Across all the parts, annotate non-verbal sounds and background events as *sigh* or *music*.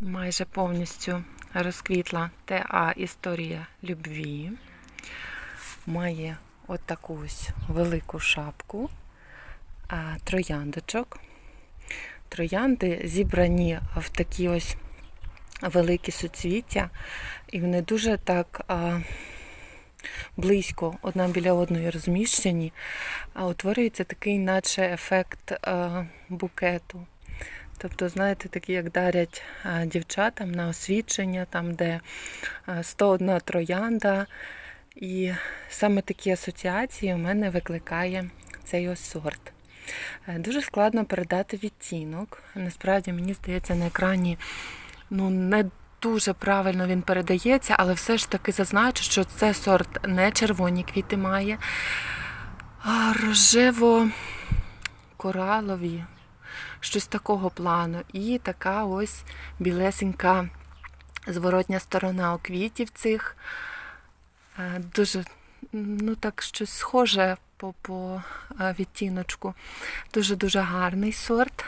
Майже повністю розквітла ТА Історія любві. Має от таку ось велику шапку трояндочок. Троянди зібрані в такі ось великі суцвіття, і вони дуже так а, близько одна біля одної розміщені, а утворюється такий, наче ефект а, букету. Тобто, знаєте, такі, як дарять дівчатам на освідчення, там, де 101 троянда. І саме такі асоціації у мене викликає цей ось сорт. Е, Дуже складно передати відтінок. Насправді, мені здається, на екрані ну, не дуже правильно він передається, але все ж таки зазначу, що це сорт не червоні квіти має, а рожево-коралові, щось такого плану. І така ось білесенька зворотня сторона у квітів цих. Е, Дуже, ну так, щось схоже по, по е, відтіночку. Дуже-дуже гарний сорт.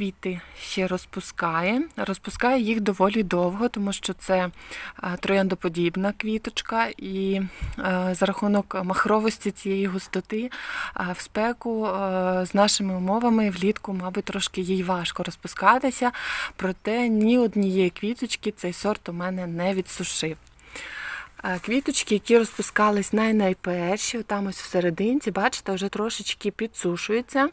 Квіти ще розпускає. Розпускає їх доволі довго, тому що це е, трояндоподібна квіточка, і е, за рахунок махровості цієї густоти е, в спеку з нашими умовами влітку, мабуть, трошки їй важко розпускатися, проте ні однієї квіточки цей сорт у мене не відсушив. Квіточки, які розпускались най-найперші, там ось всерединці, бачите, вже трошечки підсушуються,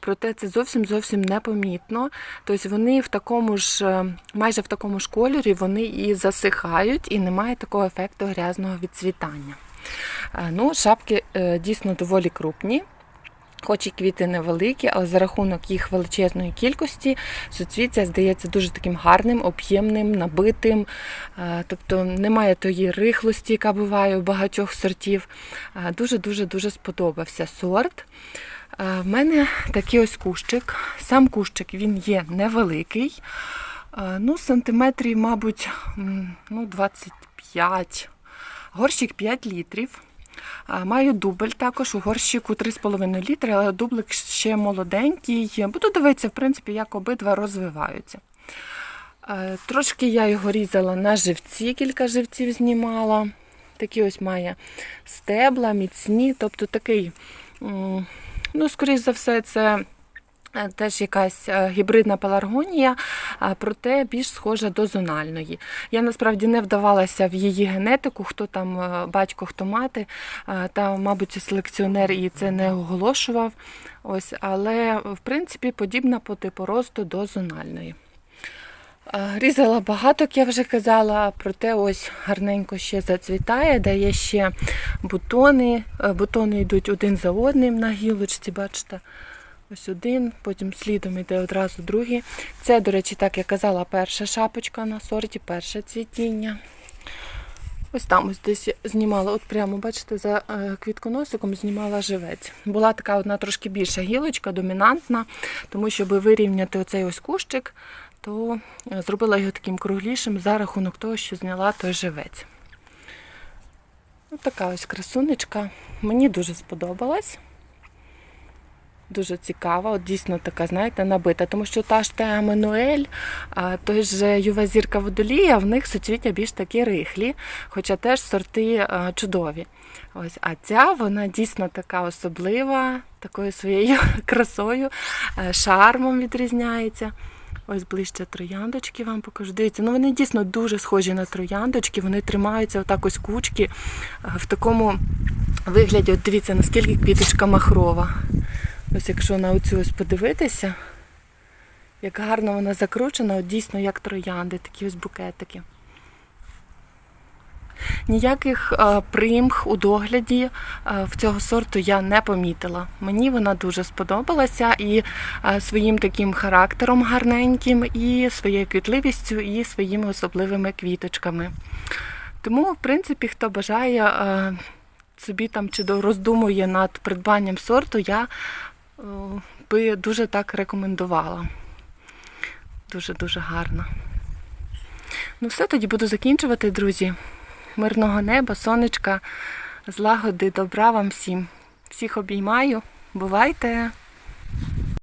проте це зовсім зовсім непомітно. Тобто вони в такому ж, е, майже в такому ж кольорі вони і засихають, і немає такого ефекту грязного відцвітання. Е, Ну, шапки е, дійсно доволі крупні. Хоч і квіти невеликі, але за рахунок їх величезної кількості суцвіття здається дуже таким гарним, об'ємним, набитим. Е, Тобто немає тої рихлості, яка буває у багатьох сортів. Дуже-дуже дуже сподобався сорт. Е, В мене такий ось кущик. Сам кущик він є невеликий. Е, Ну, сантиметрів, мабуть, ну, 25. Горщик 5 літрів. Маю дубль також у горщику 3,5 літри, але дублик ще молоденький. Буду дивитися, в принципі, як обидва розвиваються. Е, Трошки я його різала на живці, кілька живців знімала. Такі ось має стебла, міцні, тобто такий, ну, скоріш за все, це теж якась е, гібридна пеларгонія, проте більш схожа до зональної. Я насправді не вдавалася в її генетику, хто там е, батько, хто мати. Е, Та, мабуть, селекціонер і це не оголошував. Ось, але в принципі подібна по типу росту до зональної. Е, Різала багато, як я вже казала, проте ось гарненько ще зацвітає, дає ще бутони. Е, Бутони йдуть один за одним на гілочці, бачите. Ось один, потім слідом йде одразу другий. Це, до речі, так я казала, перша шапочка на сорті, перше цвітіння. Ось там ось десь знімала, от прямо, бачите, за е, квітконосиком знімала живець. Була така одна трошки більша гілочка, домінантна, тому щоб вирівняти оцей ось кущик, то е, зробила його таким круглішим за рахунок того, що зняла той живець. Ось така ось красунечка. Мені дуже сподобалась. Дуже цікава, от дійсно така, знаєте, набита. Тому що та ж та Еммануель, а той же Юва зірка водолія, в них суцвіття більш такі рихлі, хоча теж сорти чудові. Ось, а ця вона дійсно така особлива, такою своєю *laughs* красою, е, шармом відрізняється. Ось ближче трояндочки вам покажу. Дивіться, ну вони дійсно дуже схожі на трояндочки, вони тримаються отак ось кучки е, в такому вигляді. От дивіться, наскільки квіточка махрова. Ось якщо на оцю ось подивитися, як гарно вона закручена, от дійсно як троянди, такі ось букетики. Ніяких примх у догляді в цього сорту я не помітила. Мені вона дуже сподобалася і своїм таким характером гарненьким, і своєю квітливістю, і своїми особливими квіточками. Тому, в принципі, хто бажає собі там чи роздумує над придбанням сорту, я би дуже так рекомендувала. Дуже-дуже гарно. Ну, все, тоді буду закінчувати, друзі. Мирного неба, сонечка, злагоди, добра вам всім. Всіх обіймаю. Бувайте!